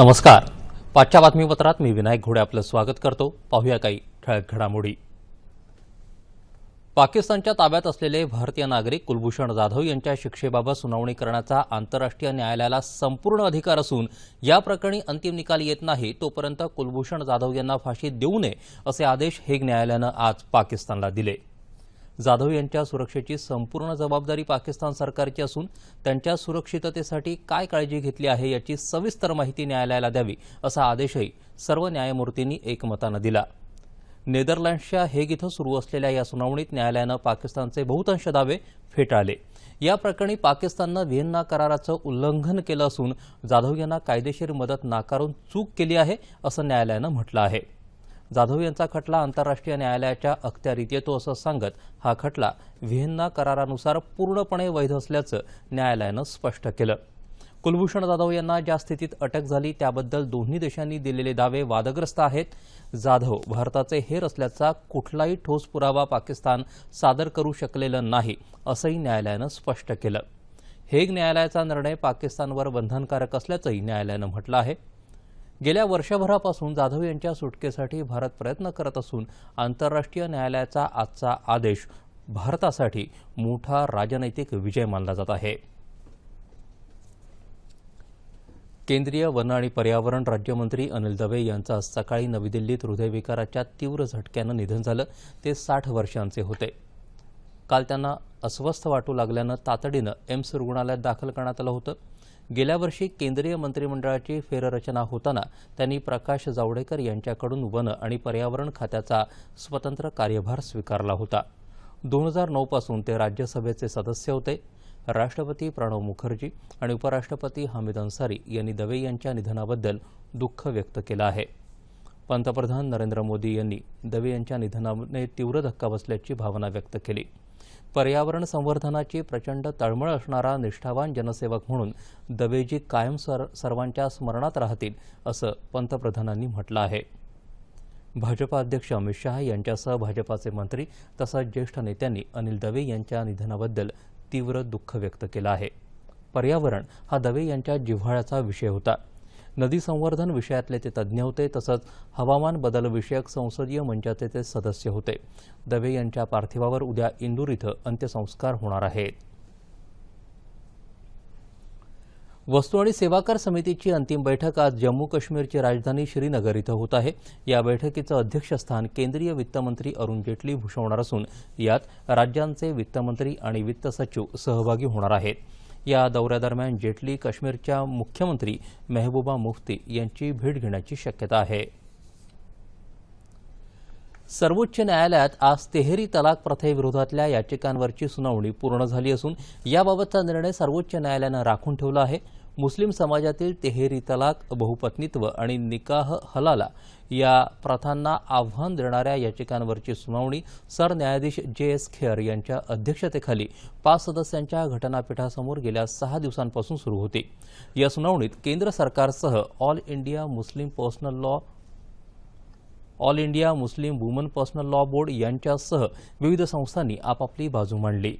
नमस्कार. पाचच्या बातमीपत्रात मी विनायक घोडे आपलं स्वागत करतो. पाहूया काही ठळक घडामोडी. पाकिस्तानच्या ताब्यात असलेले भारतीय नागरिक कुलभूषण जाधव यांच्या शिक्षेबाबत सुनावणी करण्याचा आंतरराष्ट्रीय न्यायालयाला संपूर्ण अधिकार असून या प्रकरणी अंतिम निकाल येत नाही तोपर्यंत कुलभूषण जाधव यांना फाशी देऊ नये असे आदेश हेग न्यायालयानं आज पाकिस्तानला दिले. जाधव यांच्या सुरक्षेची संपूर्ण जबाबदारी पाकिस्तान सरकारची असून त्यांच्या सुरक्षिततेसाठी काय काळजी घेतली आहे याची सविस्तर माहिती न्यायालयाला द्यावी असा आदेशही सर्व न्यायमूर्तींनी एकमतानं दिला. नेदरलँड्सच्या हेग इथं सुरू असलेल्या या सुनावणीत न्यायालयानं पाकिस्तानचे बहुतांश दावे फेटाळले. या प्रकरणी पाकिस्ताननं व्हिएन्ना कराराचं उल्लंघन केलं असून जाधव यांना कायदेशीर मदत नाकारून चूक केली आहे असं न्यायालयानं म्हटलं आहे. जाधव यांचा खटला आंतरराष्ट्रीय न्यायालयाच्या अखत्यारीत येतो असं सांगत हा खटला व्हिएन्ना करारानुसार पूर्णपणे वैध असल्याचं न्यायालयानं स्पष्ट केलं. कुलभूषण जाधव यांना ज्या स्थितीत अटक झाली त्याबद्दल दोन्ही देशांनी दिलेले दावे वादग्रस्त आहेत. जाधव भारताचे हेर असल्याचा कुठलाही ठोस पुरावा पाकिस्तान सादर करू शकलेलं नाही असंही न्यायालयानं स्पष्ट केलं. हेग न्यायालयाचा निर्णय पाकिस्तानवर बंधनकारक असल्याचंही न्यायालयानं म्हटलं आहे. गेल्या वर्षभरापासून जाधव यांच्या सुटकेसाठी भारत प्रयत्न करत असून आंतरराष्ट्रीय न्यायालयाचा आजचा आदेश भारतासाठी मोठा राजनैतिक विजय मानला जात आहे. केंद्रीय वन आणि पर्यावरण राज्यमंत्री अनिल दवे यांचं आज सकाळी नवी दिल्लीत हृदयविकाराच्या तीव्र झटक्यानं निधन झालं. ते साठ वर्षांचे होते. काल त्यांना अस्वस्थ वाटू लागल्यानं तातडीनं एम्स रुग्णालयात दाखल करण्यात आलं होतं. गेल्या वर्षी केंद्रीय मंत्रिमंडळाची फेररचना होताना त्यांनी प्रकाश जावडेकर यांच्याकडून वन आणि पर्यावरण खात्याचा स्वतंत्र कार्यभार स्वीकारला होता. दोन हजार नऊपासून ते राज्यसभेचे सदस्य होते. राष्ट्रपती प्रणव मुखर्जी आणि उपराष्ट्रपती हमीद अन्सारी यांनी दवे यांच्या निधनाबद्दल दुःख व्यक्त केलं आहे. पंतप्रधान नरेंद्र मोदी यांनी दवे यांच्या निधनाने तीव्र धक्का बसल्याची भावना व्यक्त केली. पर्यावरण संवर्धनाची प्रचंड तळमळ असणारा निष्ठावान जनसेवक म्हणून दवेजी कायम सर सर्वांच्या स्मरणात राहतील असं पंतप्रधानांनी म्हटलं आहे. भाजपा अध्यक्ष अमित शहा यांच्यासह भाजपाचे मंत्री तसंच ज्येष्ठ नेत्यांनी अनिल दवे यांच्या निधनाबद्दल तीव्र दुःख व्यक्त केलं आहे. पर्यावरण हा दवे यांच्या जिव्हाळ्याचा विषय होता. नदी संवर्धन विषयातले ते तज्ज्ञ होते. तसंच हवामान बदल विषयक संसदीय मंचाचे ते सदस्य होते. दवे यांच्या पार्थिवावर उद्या इंदूर इथं अंत्यसंस्कार होणार आहेत. वस्तू आणि सेवा कर समितीची अंतिम बैठक आज जम्मू काश्मीरची राजधानी श्रीनगर इथं होत आहे. या बैठकीचं अध्यक्षस्थान केंद्रीय वित्तमंत्री अरुण जेटली भूषवणार असून यात राज्यांचे वित्तमंत्री आणि वित्त सचिव सहभागी होणार आहेत. या दौऱ्यादरम्यान जेटली काश्मीरच्या मुख्यमंत्री मेहबूबा मुफ्ती यांची भेट घेण्याची शक्यता आहे. सर्वोच्च न्यायालयात आज तेहरी तलाक प्रथेविरोधातल्या याचिकांवरची सुनावणी पूर्ण झाली असून याबाबतचा निर्णय सर्वोच्च न्यायालयानं राखून ठेवला आहे. मुस्लिम समाजातील तेहेरी तलाक बहुपत्नीत्व आणि निकाह हलाला या प्रथांना आव्हान देणाऱ्या याचिकांवरची सुनावणी सरन्यायाधीश जे एस खेअर यांच्या अध्यक्षतेखाली पाच सदस्यांच्या घटनापीठासमोर गेल्या सहा दिवसांपासून सुरू होती. या सुनावणीत केंद्र सरकारसह all India Muslim personal law all India Muslim women personal law board यांच्यासह विविध संस्थांनी आपापली बाजू मांडली.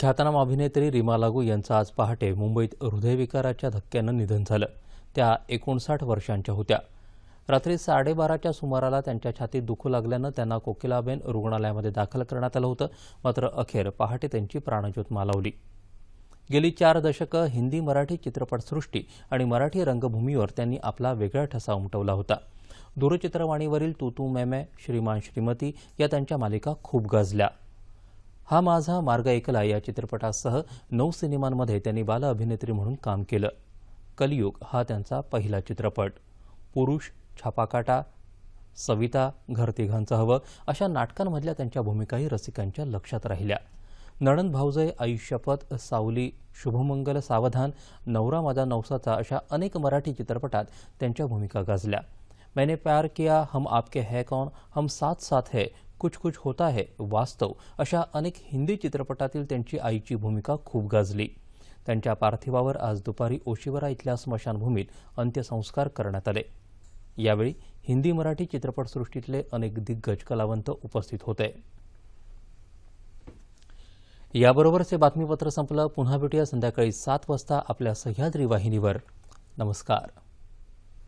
ख्यातनाम अभिनेत्री रीमा लागू यांचं आज पहाटे मुंबईत हृदयविकाराच्या धक्क्यानं निधन झालं. त्या एकोणसाठ वर्षांच्या होत्या. रात्री साडेबाराच्या सुमाराला त्यांच्या छातीत दुखू लागल्यानं त्यांना कोकिलाबेन रुग्णालयामध्ये दाखल करण्यात आलं होतं. मात्र अखेर पहाटे त्यांची प्राणज्योत मालवली. गेली चार दशकं हिंदी मराठी चित्रपटसृष्टी आणि मराठी रंगभूमीवर त्यांनी आपला वेगळा ठसा उमटवला होता. दूरचित्रवाणीवरील तू तू मैमे श्रीमान श्रीमती या त्यांच्या मालिका खूप गाजल्या. हा माझा मार्ग ऐकला या चित्रपटासह नऊ सिनेमांमध्ये त्यांनी बाल अभिनेत्री म्हणून काम केलं. कलियुग हा त्यांचा पहिला चित्रपट. पुरुष छापाकाटा सविता घर तिघांचं हवं अशा नाटकांमधल्या त्यांच्या भूमिकाही रसिकांच्या लक्षात राहिल्या. नणन भाऊजय आयुष्यपत सावली शुभमंगल सावधान नवरा माझा नवसाचा अशा अनेक मराठी चित्रपटात त्यांच्या भूमिका गाजल्या. मैंने प्यार किया हम आपके है कौन? हम साथ साथ है कुछ कुछ होता है वास्तव. अशा अनेक हिंदी चित्रपटातील त्यांची आईची भूमिका खूप गाजली. त्यांच्या पार्थिवावर आज दुपारी ओशिवरा इथल्या स्मशानभूमीत अंत्यसंस्कार करण्यात आले. यावेळी हिंदी मराठी चित्रपटसृष्टीतले अनेक दिग्गज कलावंत उपस्थित होते. याबरोबरच हे बातमीपत्र संपलं. पुन्हा भेटूया संध्याकाळी सात वाजता आपल्या सह्याद्री वाहिनीवर. नमस्कार.